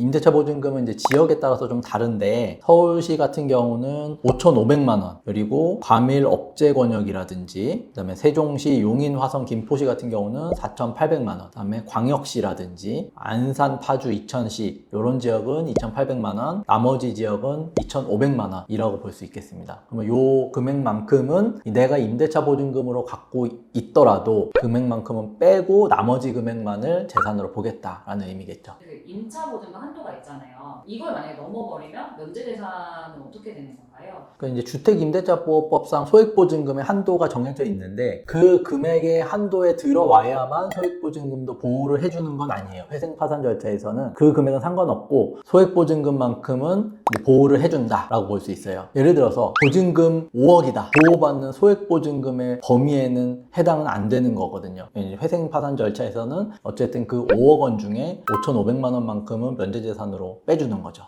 임대차 보증금은 이제 지역에 따라서 좀 다른데 서울시 같은 경우는 5,500만 원 그리고 과밀 억제 권역이라든지 그다음에 세종시, 용인, 화성, 김포시 같은 경우는 4,800만 원. 그다음에 광역시라든지 안산, 파주, 이천시 이런 지역은 2,800만 원. 나머지 지역은 2,500만 원이라고 볼 수 있겠습니다. 그러면 요 금액만큼은 내가 임대차 보증금으로 갖고 있더라도 금액만큼은 빼고 나머지 금액만을 재산으로 보겠다라는 의미겠죠. 그 임차 보증금 한 도가 있잖아요. 이걸 만약에 넘어버리면 면제재산은 어떻게 되는 건가요? 그 이제 주택임대차보호법상 소액보증금의 한도가 정해져 있는데 그 금액의 한도에 들어와야만 소액보증금도 보호를 해주는 건 아니에요. 회생파산 절차에서는 그 금액은 상관없고 소액보증금만큼은 보호를 해준다라고 볼 수 있어요. 예를 들어서 보증금 5억이다. 보호받는 소액보증금의 범위에는 해당은 안 되는 거거든요. 회생파산 절차에서는 어쨌든 그 5억 원 중에 5,500만 원만큼은 면제재산으로 빼주는 거죠.